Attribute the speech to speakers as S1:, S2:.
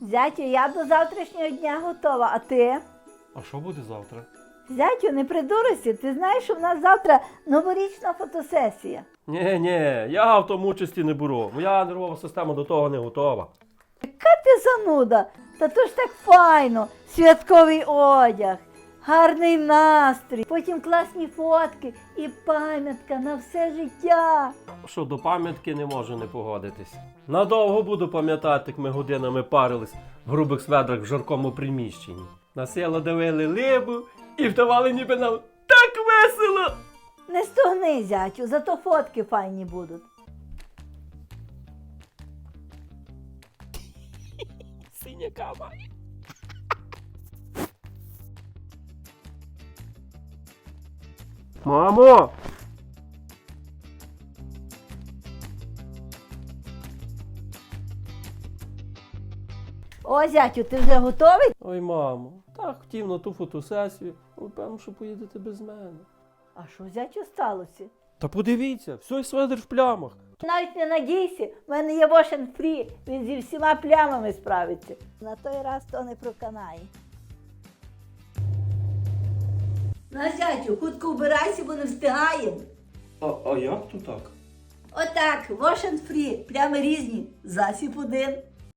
S1: Зятю, я до завтрашнього дня готова, а ти?
S2: А що буде завтра?
S1: Зятю, не придурися, ти знаєш, що в нас завтра новорічна фотосесія.
S2: Ні, ні, я в тому участі не беру. Моя нервова система до того не готова.
S1: Яка ти зануда? Та то ж так файно, святковий одяг, гарний настрій, потім класні фотки і пам'ятка на все життя.
S2: Що до пам'ятки не можу не погодитись. Надовго буду пам'ятати, як ми годинами парились в грубих сведрах в жаркому приміщенні. На село давили либу і вдавали ніби нам так весело.
S1: Не стогни, зятю, зато фотки файні будуть.
S2: Синяка має. Мамо!
S1: О, зятю, ти вже готовий?
S2: Ой, мамо, так хотів на ту фотосесію, але певно, що поїдете без мене.
S1: А що зятю сталося?
S2: Та подивіться, все сведер в плямах.
S1: Навіть не надійся, в мене є Washing Free, він зі всіма плямами справиться. На той раз то не проканає. На зятю, хутко вбирайся, бо не встигаємо.
S2: А, а як то так?
S1: Отак, Washing Free, прямо різні, засіб один.